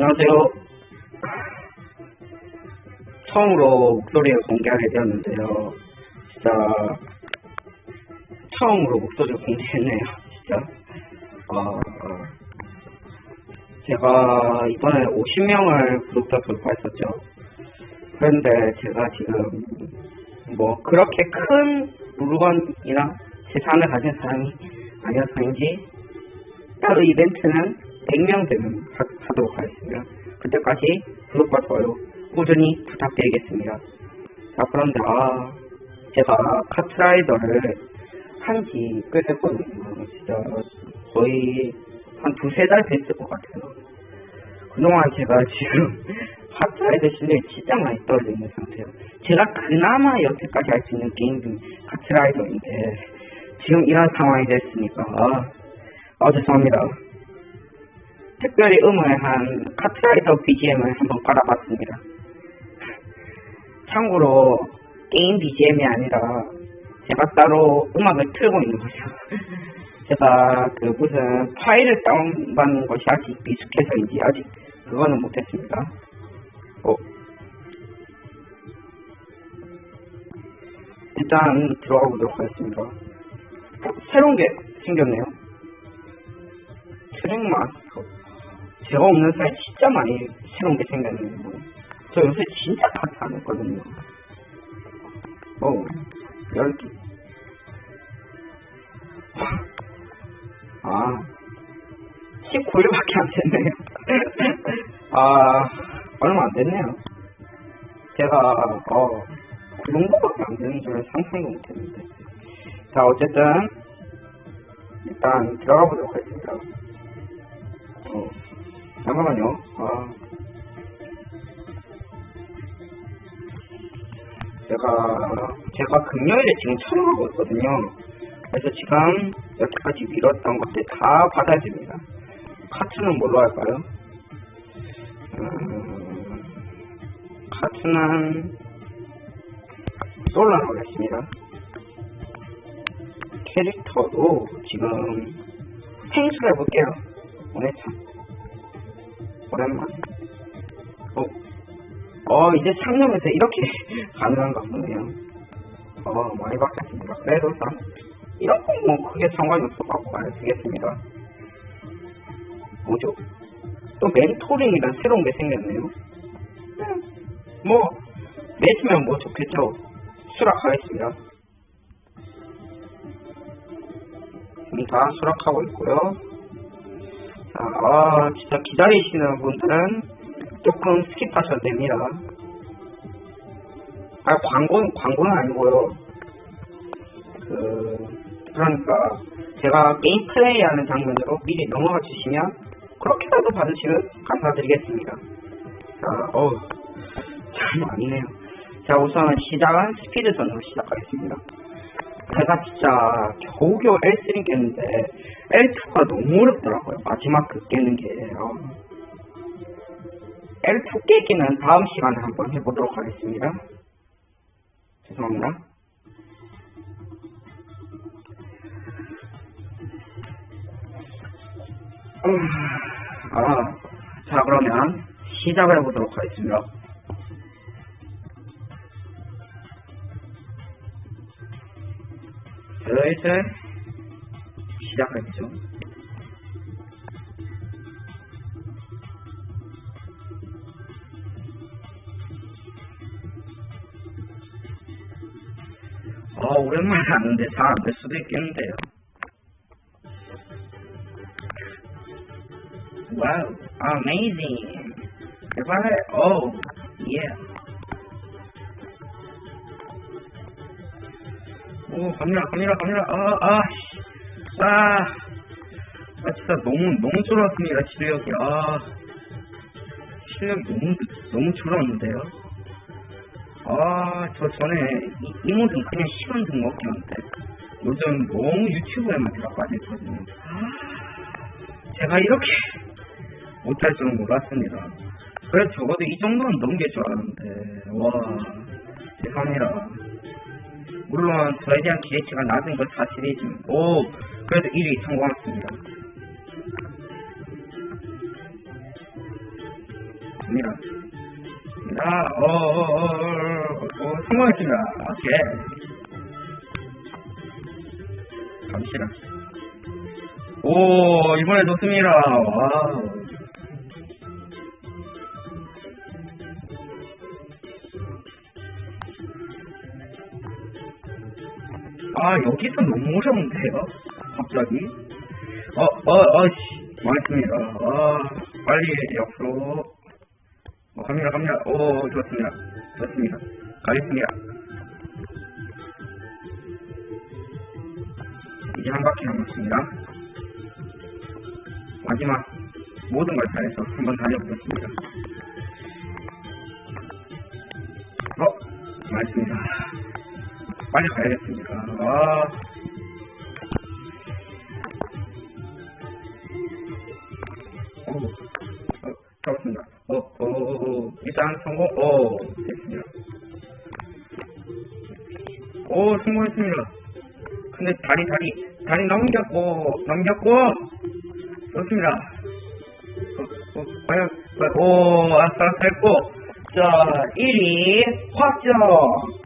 안녕하세요. 처음으로 목소리를 공개하게 되었는데요. 진짜 처음으로 목소리를 공개했네요. 진짜. 어, 어. 제가 이번에 50명을 구독자 돌파했었죠. 그런데 제가 지금 뭐 그렇게 큰 물건이나 재산을 가진 사람이 아니어서인지 따로 이벤트는 100명 되면 하, 하도록 하겠습니다. 그때까지 구독과 좋아요 꾸준히 부탁드리겠습니다. 자 그런데 아 제가 카트라이더를 한지 꽤 됐거든요. 진짜 거의 한 두세 달 됐을 것 같아요. 그동안 제가 지금 카트라이더 실력이 진짜 많이 떨어져 있는 상태예요. 제가 그나마 여태까지 할 수 있는 게임 중 카트라이더인데 지금 이런 상황이 됐으니까 아, 아 죄송합니다. 특별히 음을한 카트라이더 BGM을 한번 깔아봤습니다. 참고로 게임 BGM이 아니라 제가 따로 음악을 틀고 있는 거죠. 제가 그 무슨 파일을 다운받는 것이 아직 미숙해서인지 아직 그거는 못했습니다. 어. 일단 들어가 보도록 하겠습니다. 어, 새로운 게 생겼네요. 트랙 마스터. 제가 없는 사이 진짜 많이 새로운 게 생겼네요. 뭐. 저 요새 진짜 카트 안 했거든요. 어, 10개. 아, 19일밖에 안 됐네요. 아, 얼마 안 됐네요. 제가, 어, 그 정도밖에 안 되는 줄 상상도 못 했는데. 자, 어쨌든, 일단 들어가 보도록 하겠습니다. 어, 잠깐만요. 아, 제가, 제가 금요일에 지금 촬영하고 있거든요. 그래서 지금 여태까지 미뤘던 것들 다 받아집니다. 카트는 뭘로 할까요? 음, 카트는 솔로 하겠습니다. 캐릭터도 지금 생수를 해볼게요. 오늘 참 오랜만. 어, 어 이제 창념에서 이렇게 가능한가 보네요. 어 많이 바뀌었습니다. 그래도 참 이런 건뭐 크게 상관이 없을 것 같고 안 쓰겠습니다. 뭐죠? 또 멘토링이란 새로운 게 생겼네요. 음, 뭐 매주면 뭐 좋겠죠. 수락하겠습니다. 지금 다 수락하고 있고요. 자, 아, 진짜 기다리시는 분들은 조금 스킵하셔도 됩니다. 아, 광고는, 광고는 아니고요. 그, 그러니까, 제가 게임 플레이하는 장면으로 미리 넘어가 주시면, 그렇게라도 받으시면 감사드리겠습니다. 자, 어우, 참 아니네요. 자, 우선 시작은 스피드전으로 시작하겠습니다. 제가 진짜 겨우겨우 L3 깼는데 L2가 너무 어렵더라고요. 마지막 그 깨는 게. 어. L2 깨기는 다음 시간에 한번 해보도록 하겠습니다. 죄송합니다. 음, 아, 자 그러면 시작을 해보도록 하겠습니다. 슬슬 시작하겠죠. 아, 오랜만에 하는데 잘 안 될 수도 있겠는데요. 와우, amazing. 대박해, 오, 예. 오, 갑니다, 갑니다, 갑니다. 아, 아, 씨. 아, 아, 진짜 너무, 너무 졸았습니다, 실력이. 아, 실력이 너무, 너무 졸았는데요. 아, 저 전에 이, 이 모든 그냥 시간 좀 먹기였는데, 요즘 너무 유튜브에만 들어가져 있거든요. 아, 제가 이렇게 못할 줄은 몰랐습니다. 그래, 적어도 이 정도는 넘길 줄 알았는데, 와, 죄송합니다. 물론 저에 대한 기대치가 낮은 건 사실이지만 오 그래도 1위 성공했습니다 갑니다. 어, 어, 어, 어, 어, 성공했습니다. 오케이. 갑시다. 오, 이번에 좋습니다. 와 아, 여기서 너무 어려운데요? 갑자기? 어, 어, 어, 씨. 망했습니다. 아, 빨리 옆으로. 어, 갑니다, 갑니다. 오, 좋습니다. 좋습니다. 가겠습니다. 이제 한 바퀴 남았습니다. 마지막 모든 걸 다해서 한번 달려보겠습니다. 어, 맞습니다. 빨리 가야겠습니다. 아. 오, 어, 잡았습니다. 어, 어, 어, 어, 일단 성공, 오, 됐습니다. 오, 성공했습니다. 근데 다리, 다리, 다리 넘겼고, 넘겼고, 좋습니다. 어, 어, 과연, 오, 아싸, 됐고, 자, 1위 확정!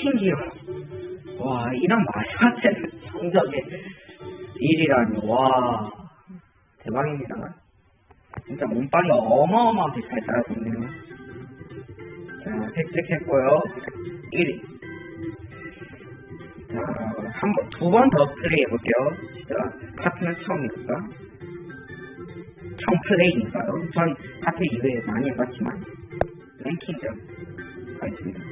신기해. 와, 이런 마지막 때는 성적에 1위라니, 와, 대박입니다. 진짜 몸빵이 어마어마하게 잘 자랐었네요. 자, 획득했고요. 1위. 자, 한 번, 두 번 더 플레이 해볼게요. 자, 파트는 처음이니까. 처음 플레이니까요. 전 파트 이외에 많이 해봤지만, 랭킹전 가겠습니다.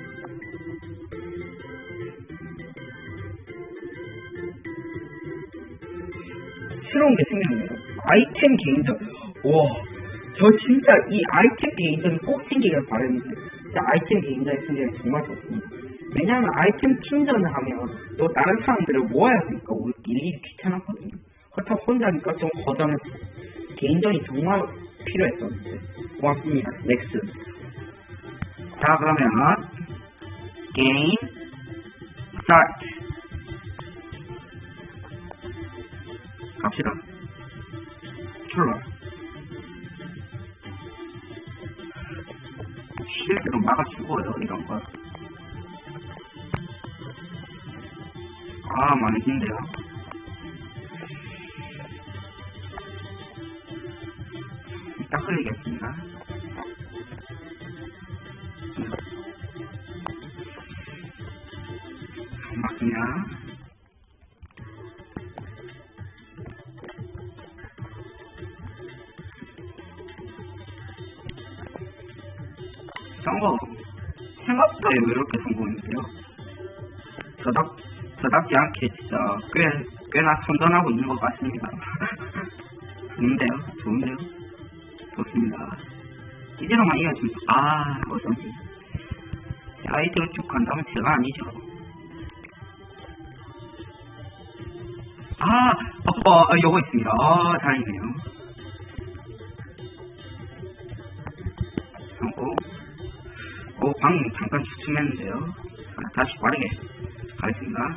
새로운 게 생겼네요. 아이템 개인전. 와, 저 진짜 이 아이템 개인전이 꼭 생기길 바랬는데, 진짜 아이템 개인전이 생기면 정말 좋습니다. 왜냐하면 아이템 팀전을 하면 또 다른 사람들을 모아야 되니까 일일이 귀찮았거든요. 그렇다고 혼자니까 좀 거절했어. 개인전이 정말 필요했었는데. 고맙습니다. 넥스. 자, 그러면, 게임, 스타트. 갑시다. 출발. 실제로 막아주고요, 이런 거. 아, 많이 긴데요. 성공. 생각보다 왜 이렇게 성공했어요? 저답, 저답지 않게 진짜 꽤, 꽤나 선전하고 있는 것 같습니다. 좋은데요? 좋은데요? 좋습니다. 이대로만 이어지면, 아, 어쩐지. 아이디로 쭉 간다면 제가 아니죠. 아, 어, 어, 어, 요거 있습니다. 아, 다행이네요. 성공. 오, 방금 잠깐 주춤했는데요. 자, 다시 빠르게 가겠습니다.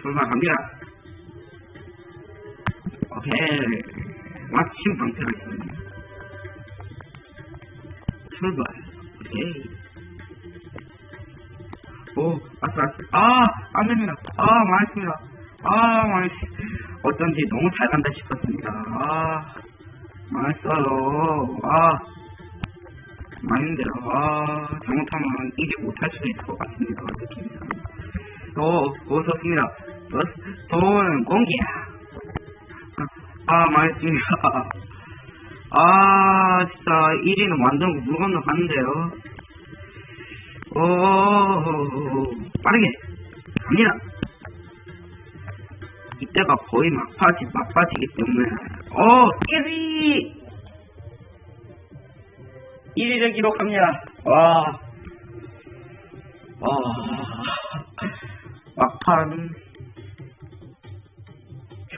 출발합니다. 오케이. 마침 방패가 있습니다. 출발. 오케이. 오, 아싸, 아싸. 아, 안 됩니다. 아, 망했습니다. 아, 망했, 어쩐지 너무 잘 간다 싶었습니다. 아, 망했어요. 아, 망했는데요. 아, 잘못하면 이게 못할 수도 있을 것 같습니다. 오, 오, 좋습니다. 돈, 돈, 공기야. 아, 망했습니다. 아, 진짜 1위는 완전 물 건너 갔는데요. 오, 빠르게 갑니다. 이때가 거의 막바지, 막바지기 때문에. 어, 1위! 1위를 기록합니다. 와. 와. 막판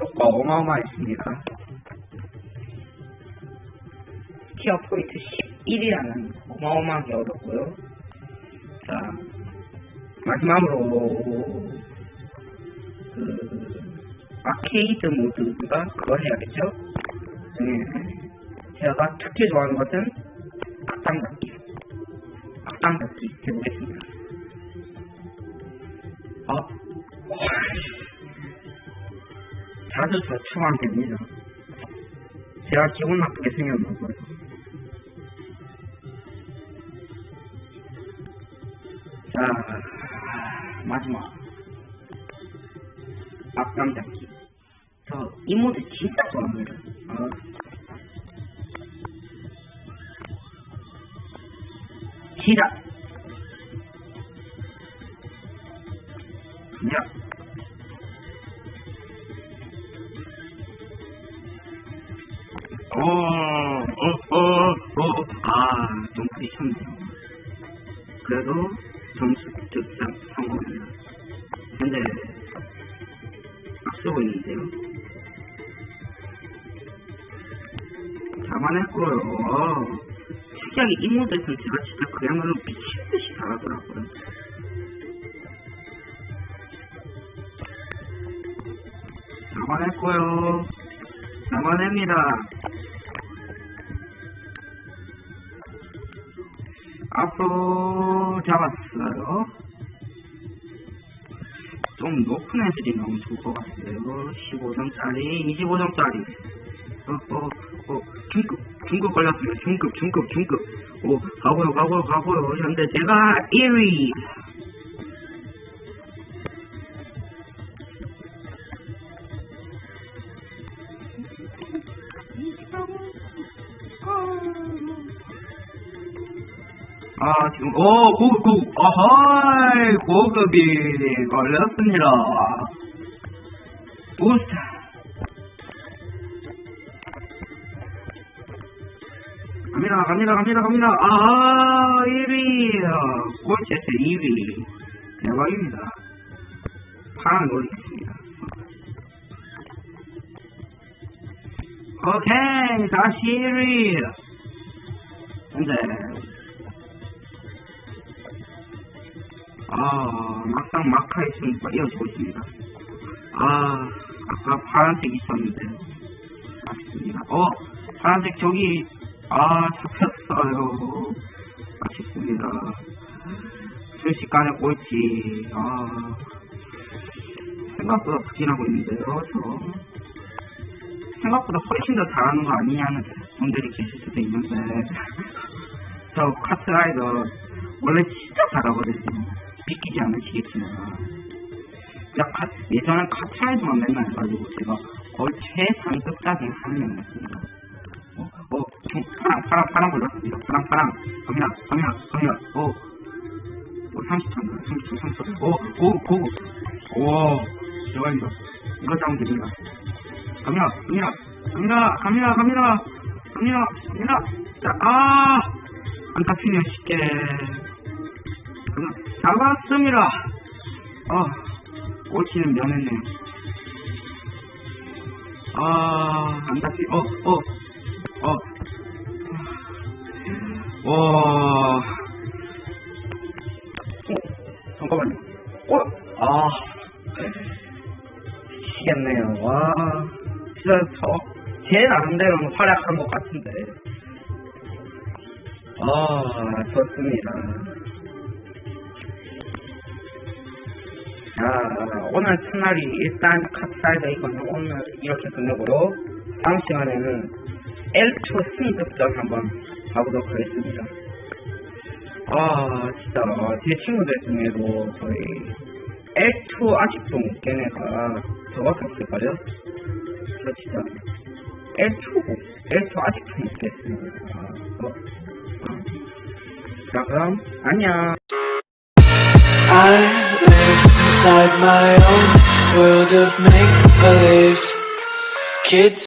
효과 어마어마했습니다. 티어 포인트 11이라는 어마어마하게 얻었고요. 자, 마지막으로 그 아케이드 모드인가 그거 해야겠죠? 네. 제가 특히 좋아하는 것은 악당 잡기. 악당 잡기 해보겠습니다. 어? 자주 저 추방됩니다. 제가 기분 나쁘게 생겼나 봐요. 자, 마지막. 악당 잡기. 저 이 모드 진짜 좋아합니다. 어. 시작! 시작! 어, 어, 어, 어, 아, 좀 부딪혔네요. 그래도 점수 득점 성공입니다. 현재 앞서고 있는데요. 잡아냈고요. 특이하게 이 모드에서 제가 진짜 그야말로 미친듯이 잘하더라고요. 잡아냈고요. 잡아냅니다. 앞으로 잡았어요. 좀 높은 애들이 너무 좋을 것 같아요. 15점짜리, 25점짜리. 어, 어, 어, 중급, 중급 걸렸어요. 중급, 중급, 중급. 오, 가고요, 가고요, 가고요. 현재 제가 1위. 아, 지금, 오, 고급, 고급, 어허이, 고급이 걸렸습니다. 부스터. 갑니다, 갑니다, 갑니다. 아, 1위. 꼴체스 2위. 대박입니다. 파란 올리겠습니다. 오케이, 다시 1위. 현재 아, 막상 마카의 승부가 이어지고 있습니다. 아, 아까 파란색 있었는데. 아쉽습니다. 어, 파란색 저기, 아, 잡혔 어요. 아쉽습니다. 순식간에 꼴찌. 아, 생각보다 부진하고 있는데요, 저. 생각보다 훨씬 더 잘하는 거 아니냐는 분들이 계실 수도 있는데. 저 카트라이더 원래 진짜 잘하거든요. 믿기지 않으시겠지만. 예전에 카트라이더만 맨날 해가지고 제가 거의 최상급자중 한 명이었습니다. 어, 어, 중, 파랑, 파랑, 파랑 걸렸습니다. 파랑, 파랑. 갑니다, 갑니다, 갑니다. 어, 어 30초, 30초, 30초. 어, 고, 고. 오, 대박입니다. 이거 잡으면 됩니다. 갑니다, 갑니다, 갑니다, 갑니다, 갑니다, 갑니다, 갑니다. 자, 아, 안 잡히네요, 쉽게. 잡았습니다. 아, 꼴찌는 면했네요. 아, 안 잡히, 어, 어, 어. 와. 어, 잠깐만요. 어, 아. 미치겠네요. 와. 진짜 저, 제 나름대로는 활약한 것 같은데. 아, 좋습니다. 자, 오늘 첫날이 일단 카트사이드 이거는 오늘 이렇게 끝내고요. 다음 시간에는 L2 승급전 한번 가보도록 하겠습니다. 아, 진짜, 제 친구들 중에도 거의 L2 아직도 못 걔네가 저밖에 없을걸요? 저 진짜 L2고, L2 아직도 못 깼습니다. 아, 어. 자, 그럼, 안녕. I live inside my own world of make believe. Kids